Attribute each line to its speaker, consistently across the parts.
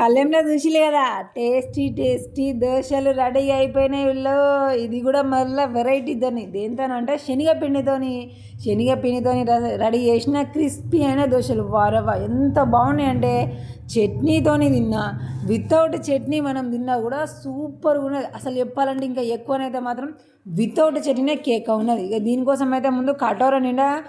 Speaker 1: పల్లెంలో చూసిలే కదా. Tasty tasty దోశలు ready అయిపోయినాయి వీళ్ళు. ఇది కూడా మళ్ళీ వెరైటీతోని దేంతోనంటే శనగపిండితోని. శనగపిండితోని ర- రెడీ చేసిన క్రిస్పీ అయిన దోశలు. వారవ ఎంత బాగున్నాయి అంటే చట్నీతోని తిన్నా. వితౌట్ చట్నీ మనం తిన్నా కూడా సూపర్గా ఉన్నది. అసలు చెప్పాలంటే ఇంకా ఎక్కువనైతే మాత్రం వితౌట్ చట్నీనే కేక్ ఉన్నది. ఇక దీనికోసం అయితే ముందు కటోర నిండా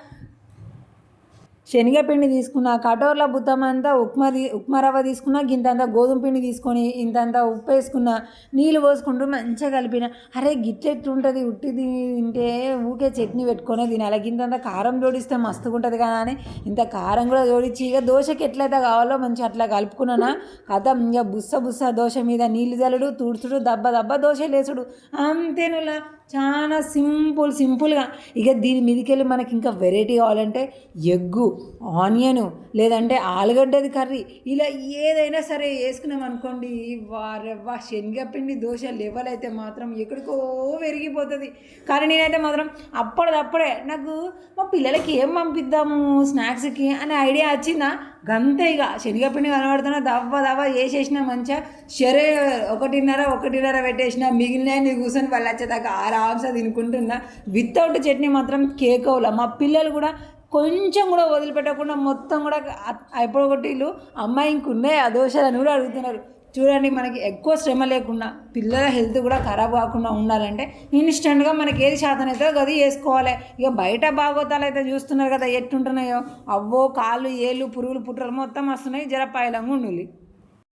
Speaker 1: శనగపిండి తీసుకున్న కటోర్ల బుత్తమంతా ఉప్మా ఉప్మా రవ్వ తీసుకున్న గింతంత గోధుమ పిండి తీసుకొని ఇంతంత ఉప్పు వేసుకున్న నీళ్ళు పోసుకుంటూ మంచిగా కలిపిన. అరే గిట్లెట్లుంటుంది ఉట్టి తింటే ఊకే చట్నీ పెట్టుకొని తినాలి. గింతంత కారం జోడిస్తే మస్తుగా ఉంటుంది కదా అని ఇంత కారం కూడా జోడించి ఇక దోశకి ఎట్లయితే కావాలో మంచిగా అట్లా కలుపుకున్నానా? కథం ఇక బుస్స బుస్స దోశ మీద నీళ్ళు జల్లుడు తుడుచుడు దబ్బ దబ్బ దోశ లేచుడు అంతేనులా చాలా సింపుల్ సింపుల్గా. ఇక దీని మీదకెళ్ళి మనకి ఇంకా వెరైటీ కావాలంటే ఎగ్గు. ఆనియన్ లేదంటే ఆలుగడ్డది కర్రీ ఇలా ఏదైనా సరే వేసుకున్నాం అనుకోండి వారెవ్వా శనగపిండి దోశ లెవెల్ అయితే మాత్రం ఎక్కడికో పెరిగిపోతుంది కానీ నేనైతే మాత్రం అప్పటిదప్పుడే నాకు మా పిల్లలకి ఏం పంపిద్దాము స్నాక్స్కి అనే ఐడియా వచ్చిందా? గంతే ఇక శనగపిండి కనబడుతున్నా దవ్వ దవ్వ వేసేసిన మంచిగా సరే ఒకటిన్నర ఒకటిన్నర పెట్టేసిన మిగిలిన నీ కూర్చొని వాళ్ళు వచ్చేదాకా ఆరామ్స తినుకుంటున్నా వితౌట్ చట్నీ మాత్రం కేక్ మా పిల్లలు కూడా కొంచెం కూడా వదిలిపెట్టకుండా మొత్తం కూడా అయిపోగొట్టిళ్ళు అమ్మాయి ఇంకున్నాయి ఆ దోశలని కూడా అడుగుతున్నారు. చూడండి మనకి ఎక్కువ శ్రమ లేకుండా పిల్లల హెల్త్ కూడా ఖరాబ్ కాకుండా ఉండాలంటే ఇన్స్టెంట్గా మనకి ఏది శాతం అవుతుందో అది వేసుకోవాలి. ఇక బయట బాగోతాలు అయితే చూస్తున్నారు కదా ఎట్టుంటున్నాయో. అవ్వో కాళ్ళు ఏళ్ళు పురుగులు పుట్టలు మొత్తం వస్తున్నాయి జర పైలంగా ఉండాలి